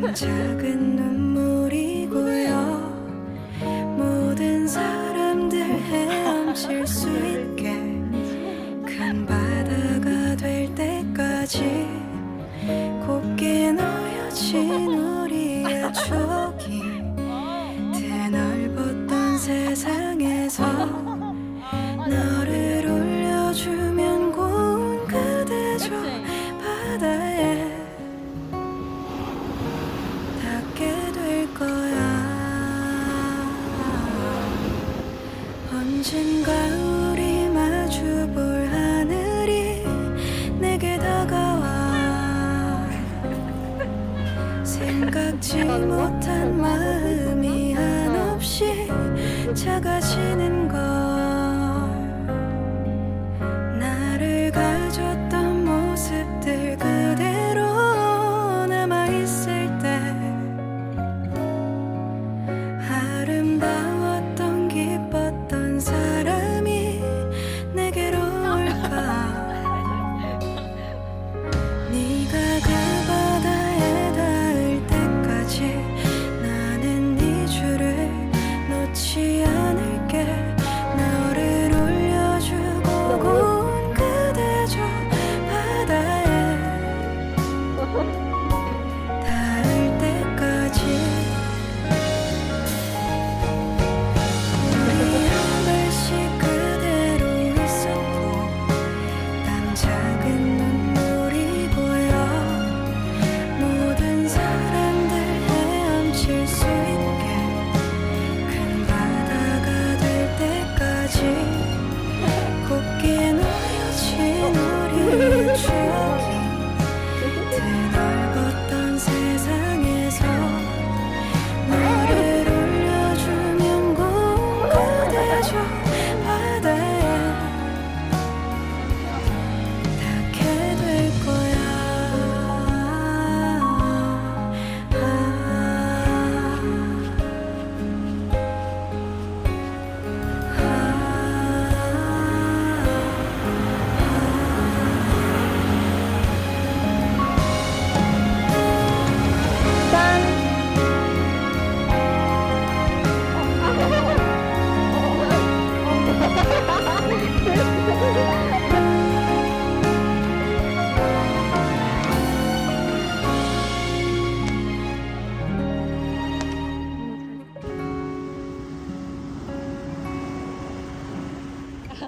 건 작은 눈물이고요. 모든 사람들 헤엄칠 수 있게 큰 바다가 될 때까지 곱게 놓여진 언젠가 우리 마주 볼 하늘이 내게 다가와. 생각지 못한 마음이 한없이 작아지는 것.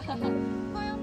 こういう